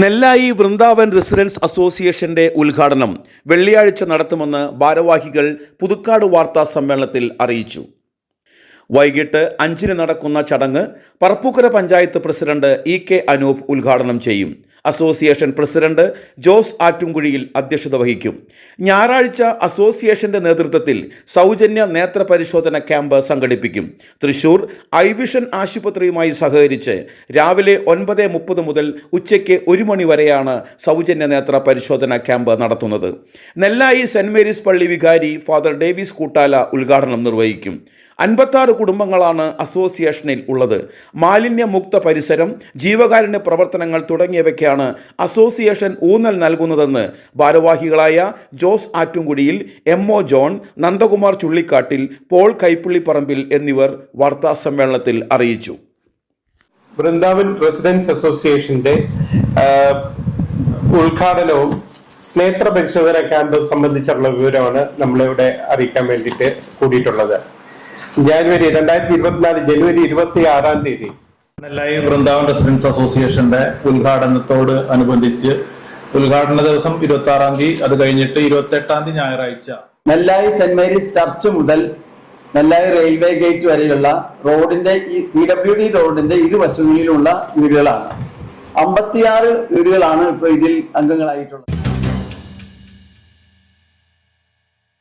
നെല്ലായി Vrindavan residence അസോസിയേഷന്റെ ഉദ്ഘാടനം വെള്ളിയാഴ്ച നടത്തുമെന്ന് ഭാരവാഹികൾ പുതുക്കാട് വാർത്താ സമ്മേളനത്തിൽ അറിയിച്ചു. വൈകിട്ട് അഞ്ചിന് നടക്കുന്ന ചടങ്ങ് Parappookkara panchayat president E K Anoop ഉദ്ഘാടനം ചെയ്യും. അസോസിയേഷൻ പ്രസിഡന്റ് ജോസ് ആറ്റുംകുഴിയിൽ അധ്യക്ഷത വഹിക്കും. ഞായറാഴ്ച അസോസിയേഷന്റെ നേതൃത്വത്തിൽ സൗജന്യ നേത്ര പരിശോധന ക്യാമ്പ് സംഘടിപ്പിക്കും. തൃശൂർ ഐവിഷൻ ആശുപത്രിയുമായി സഹകരിച്ച് രാവിലെ ഒൻപത് മുപ്പത് മുതൽ ഉച്ചയ്ക്ക് ഒരു മണി വരെയാണ് സൗജന്യ നേത്ര പരിശോധന ക്യാമ്പ് നടത്തുന്നത്. നെല്ലായി സെന്റ് മേരീസ് പള്ളി വികാരി ഫാദർ ഡേവിസ് കൂട്ടാല ഉദ്ഘാടനം നിർവഹിക്കും. അൻപത്താറ് കുടുംബങ്ങളാണ് അസോസിയേഷനിൽ ഉള്ളത്. മാലിന്യമുക്ത പരിസരം ജീവകാരുണ്യ പ്രവർത്തനങ്ങൾ തുടങ്ങിയവയ്ക്കാണ് അസോസിയേഷൻ ഊന്നൽ നൽകുന്നതെന്ന് ഭാരവാഹികളായ ജോസ് ആറ്റുംകുടിയിൽ എം ഒ ജോൺ നന്ദകുമാർ ചുള്ളിക്കാട്ടിൽ പോൾ കൈപ്പുള്ളിപ്പറമ്പിൽ എന്നിവർ വാർത്താ സമ്മേളനത്തിൽ അറിയിച്ചു. വൃന്ദാവൻ റെസിഡൻസ് അസോസിയേഷന്റെ ഉദ്ഘാടനവും നേത്ര പരിശോധന ക്യാമ്പ് സംബന്ധിച്ചുള്ള വിവരമാണ് നമ്മളിവിടെ അറിയിക്കാൻ വേണ്ടിയിട്ട് കൂടിയിട്ടുള്ളത്. ജാനുവരി രണ്ടായിരത്തി ഇരുപത്തിനാല് ജനുവരി ഇരുപത്തി ആറാം തീയതി. നെല്ലായി വൃന്ദാവൻ റെസിഡൻസ് അസോസിയേഷന്റെ ഉദ്ഘാടനത്തോട് അനുബന്ധിച്ച് ഉദ്ഘാടന ദിവസം ഇരുപത്തി ആറാം തീയതി അത് കഴിഞ്ഞിട്ട് ഇരുപത്തി എട്ടാം തീയതി ഞായറാഴ്ച. നെല്ലായി സെന്റ് മേരീസ് ചർച്ച് മുതൽ നെല്ലായി റെയിൽവേ ഗേറ്റ് വരെയുള്ള റോഡിന്റെ ഈ പി ഡബ്ല്യു ഡി റോഡിന്റെ ഇരുവശങ്ങളിലുള്ള വീടുകളാണ്. അമ്പത്തിയാറ് വീടുകളാണ് ഇപ്പൊ ഇതിൽ അംഗങ്ങളായിട്ടുള്ളത്.